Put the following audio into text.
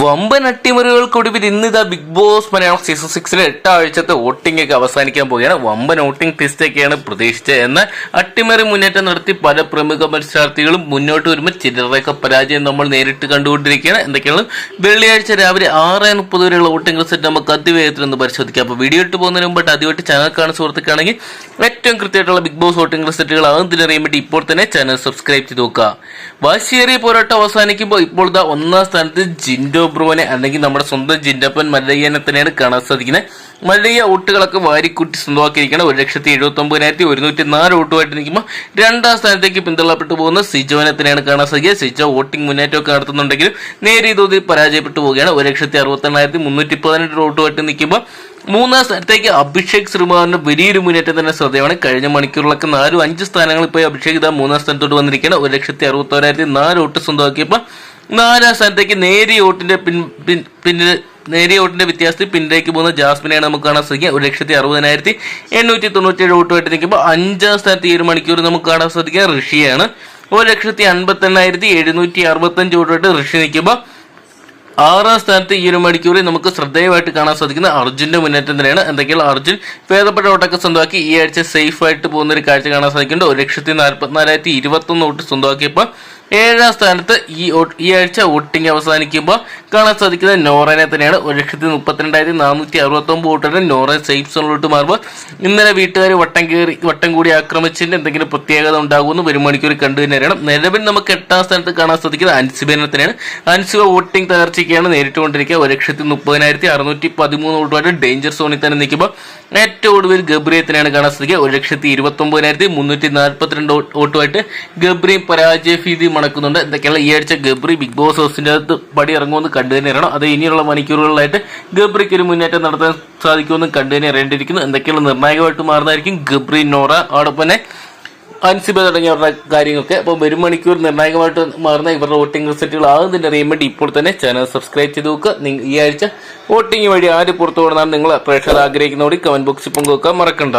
വമ്പൻ അട്ടിമറികൾക്കൊടുവിൽ ഇന്ന് ഇതാ ബിഗ് ബോസ് മലയാളം സീസൺ സിക്സിലെ എട്ടാഴ്ചത്തെ വോട്ടിംഗ് ഒക്കെ അവസാനിക്കാൻ പോവുകയാണ്. വമ്പൻ വോട്ടിംഗ് ടെസ്റ്റ് ഒക്കെയാണ് പ്രതീക്ഷിച്ചത്. എന്നാൽ അട്ടിമറി മുന്നേറ്റം നടത്തി പല പ്രമുഖ മത്സരാർത്ഥികളും മുന്നോട്ട് വരുമ്പോൾ ചിലരുടെയൊക്കെ പരാജയം നമ്മൾ നേരിട്ട് കണ്ടുകൊണ്ടിരിക്കുകയാണ്. എന്തൊക്കെയാണ്? വെള്ളിയാഴ്ച രാവിലെ ആറ് മുപ്പത് വരെയുള്ള വോട്ടിംഗ് റിസൾട്ട് നമുക്ക് അതിവേഗത്തിൽ ഒന്ന് പരിശോധിക്കാം. അപ്പോൾ വീഡിയോ ഇട്ട് പോകുന്നതിന് മുമ്പായിട്ട് ആദ്യമായിട്ട് ചാനൽ കാണുന്ന സുഹൃത്തുക്കാണെങ്കിൽ ഏറ്റവും കൃത്യമായിട്ടുള്ള ബിഗ് ബോസ് വോട്ടിംഗ് റിസൾട്ടുകൾ ആകുന്നതിനറിയാൻ വേണ്ടി ഇപ്പോൾ തന്നെ ചാനൽ സബ്സ്ക്രൈബ് ചെയ്ത് നോക്കുക. വാശിയേറിയ പോരാട്ടം അവസാനിക്കുമ്പോൾ ഇപ്പോൾ ഇതാ ഒന്നാം സ്ഥാനത്ത് ജിൻഡോ ബ്രോനെ അല്ലെങ്കിൽ നമ്മുടെ സ്വന്തം ജിൻഡപ്പൻ മല്ലയ്യനെ തന്നെയാണ് കാണാൻ സാധിക്കുന്നത്. മല്ലയ്യ വോട്ടുകളൊക്കെ വാരിക്കുട്ടി സ്വന്തമാക്കിയിരിക്കണം ഒരു ലക്ഷത്തി എഴുപത്തി ഒമ്പതിനായിരത്തി ഒരുന്നൂറ്റി നാല് വോട്ടുമായിട്ട് നിൽക്കുമ്പോൾ രണ്ടാം സ്ഥാനത്തേക്ക് പിന്തള്ളപ്പെട്ടു പോകുന്ന സിജോനെ തന്നെയാണ് കാണാൻ സാധിക്കുക. സിജോ വോട്ടിംഗ് മുന്നേറ്റമൊക്കെ നടത്തുന്നുണ്ടെങ്കിലും നേരിയ തോതിൽ പരാജയപ്പെട്ടു പോവുകയാണ്. ഒരു ലക്ഷത്തി അറുപത്തെണ്ണായിരത്തി മുന്നൂറ്റി പതിനെട്ട് വോട്ടുമായിട്ട് നിൽക്കുമ്പോൾ മൂന്നാം സ്ഥാനത്തേക്ക് അഭിഷേക് ശ്രീമാറിന്റെ വലിയൊരു മുന്നേറ്റം തന്നെ ശ്രദ്ധയാണ് കഴിഞ്ഞ മണിക്കൂറിലൊക്കെ നാലും അഞ്ച് സ്ഥാനങ്ങളിൽ പോയി അഭിഷേക് ഇതാ മൂന്നാം സ്ഥാനത്തോട്ട് വന്നിരിക്കുകയാണ്. ഒരു ലക്ഷത്തി അറുപത്തോരായിരത്തി നാല് വോട്ട് സ്വന്തമാക്കിയപ്പോൾ നാലാം സ്ഥാനത്തേക്ക് നേരിയ ഓട്ടിന്റെ പിൻ പിൻ പിന്നിൽ നേരിയ വോട്ടിന്റെ വ്യത്യാസത്തിൽ പിന്നിലേക്ക് പോകുന്ന ജാസ്മിനെയാണ് നമുക്ക് കാണാൻ സാധിക്കുക. ഒരു ലക്ഷത്തി അറുപതിനായിരത്തി എണ്ണൂറ്റി തൊണ്ണൂറ്റേഴ് വോട്ടുമായിട്ട് നിൽക്കുമ്പോൾ അഞ്ചാം സ്ഥാനത്ത് ഈ ഒരു മണിക്കൂർ നമുക്ക് കാണാൻ സാധിക്കുക. ഋഷിയാണ്. ഒരു ലക്ഷത്തി അൻപത്തി എണ്ണായിരത്തി എഴുന്നൂറ്റി അറുപത്തഞ്ച് വോട്ടുമായിട്ട് ഋഷി നിൽക്കുമ്പോൾ ആറാം സ്ഥാനത്ത് ഈ ഒരു മണിക്കൂറിൽ നമുക്ക് ശ്രദ്ധേയമായിട്ട് കാണാൻ സാധിക്കുന്ന അർജുന്റെ മുന്നേറ്റം തന്നെയാണ്. എന്തൊക്കെയാണ് അർജുൻ? ഭേദപ്പെട്ട വോട്ടൊക്കെ സ്വന്തമാക്കി. ഈ ആഴ്ച സേഫ് ആയിട്ട് പോകുന്ന ഒരു കാഴ്ച കാണാൻ സാധിക്കുന്നുണ്ട്. ഒരു ലക്ഷത്തി നാൽപ്പത്തിനാലായിരത്തി ഇരുപത്തൊന്ന് വോട്ട് സ്വന്തമാക്കിയപ്പോൾ ഏഴാം സ്ഥാനത്ത് ഈ ഈ ആഴ്ച വോട്ടിംഗ് അവസാനിക്കുമ്പോൾ കാണാൻ സാധിക്കുന്ന നോറനെ തന്നെയാണ്. ഒരു ലക്ഷത്തി മുപ്പത്തിരണ്ടായിരത്തി നാനൂറ്റി അറുപത്തി ഒമ്പത് വോട്ടുകൾ നോറ സേഫ് സോണിലോട്ട് മാറുമ്പോൾ ഇന്നലെ വീട്ടുകാർ വട്ടം കയറി വട്ടം കൂടി ആക്രമിച്ചതിന്റെ എന്തെങ്കിലും പ്രത്യേകത ഉണ്ടാകുമെന്ന് ഒരു മണിക്കൂർ കണ്ടു തന്നെ അറിയണം. നിലവിൽ നമുക്ക് എട്ടാം സ്ഥാനത്ത് കാണാൻ സാധിക്കുന്നത് അൻസിബനെ തന്നെയാണ്. അൻസിബ വോട്ടിംഗ് തകർച്ചയ്ക്കാണ് നേരിട്ടുകൊണ്ടിരിക്കുക. ഒരു ലക്ഷത്തി മുപ്പതിനായിരത്തി അറുന്നൂറ്റി പതിമൂന്ന് വോട്ടുമായിട്ട് ഡേഞ്ചർ സോണിൽ തന്നെ നിൽക്കുമ്പോൾ ഏറ്റവും ഒടുവിൽ ഗബ്രിയത്തിനാണ് കാണാൻ സാധിക്കുക. ഒരു ലക്ഷത്തി ഇരുപത്തി ഒമ്പതിനായിരത്തി മുന്നൂറ്റി നാൽപ്പത്തിരണ്ട് വോട്ടുമായിട്ട് ഗബ്രിയും പരാജയ ഭീതി മണക്കുന്നുണ്ട് എന്തൊക്കെയാണ് ഈ ആഴ്ച ഗബ്രി ബിഗ് ബോസ് ഹൗസിന്റെ അകത്ത് പടി ഇറങ്ങുമെന്ന് കണ്ടു തന്നെ അറിയണം. അത് ഇനിയുള്ള മണിക്കൂറുകളിലായിട്ട് ഗബ്രിക്ക് ഒരു മുന്നേറ്റം നടത്താൻ സാധിക്കുമെന്ന് കണ്ടു തന്നെ അറിയേണ്ടിയിരിക്കുന്നു. എന്തൊക്കെയുള്ള നിർണായകമായിട്ട് മാറുന്നതായിരിക്കും ഗബ്രി നോറ അതോടൊപ്പം തന്നെ അൻസിബ തുടങ്ങിയവരുടെ കാര്യങ്ങളൊക്കെ. അപ്പോൾ വരും മണിക്കൂർ നിർണായകമായിട്ട് മാറുന്ന ഇവരുടെ വോട്ടിംഗ് റിസൾട്ടുകൾ ആകുന്നതിന് അറിയാൻ വേണ്ടി ഇപ്പോൾ തന്നെ ചാനൽ സബ്സ്ക്രൈബ് ചെയ്ത് നോക്കുക. ഈ ആഴ്ച വോട്ടിംഗ് വഴി ആര് പുറത്തു പോകണമെന്നാണ് നിങ്ങൾ പ്രേക്ഷകർ ആഗ്രഹിക്കുന്നതോടെ കമന്റ് ബോക്സിൽ പങ്കുവെക്കാൻ മറക്കണ്ട.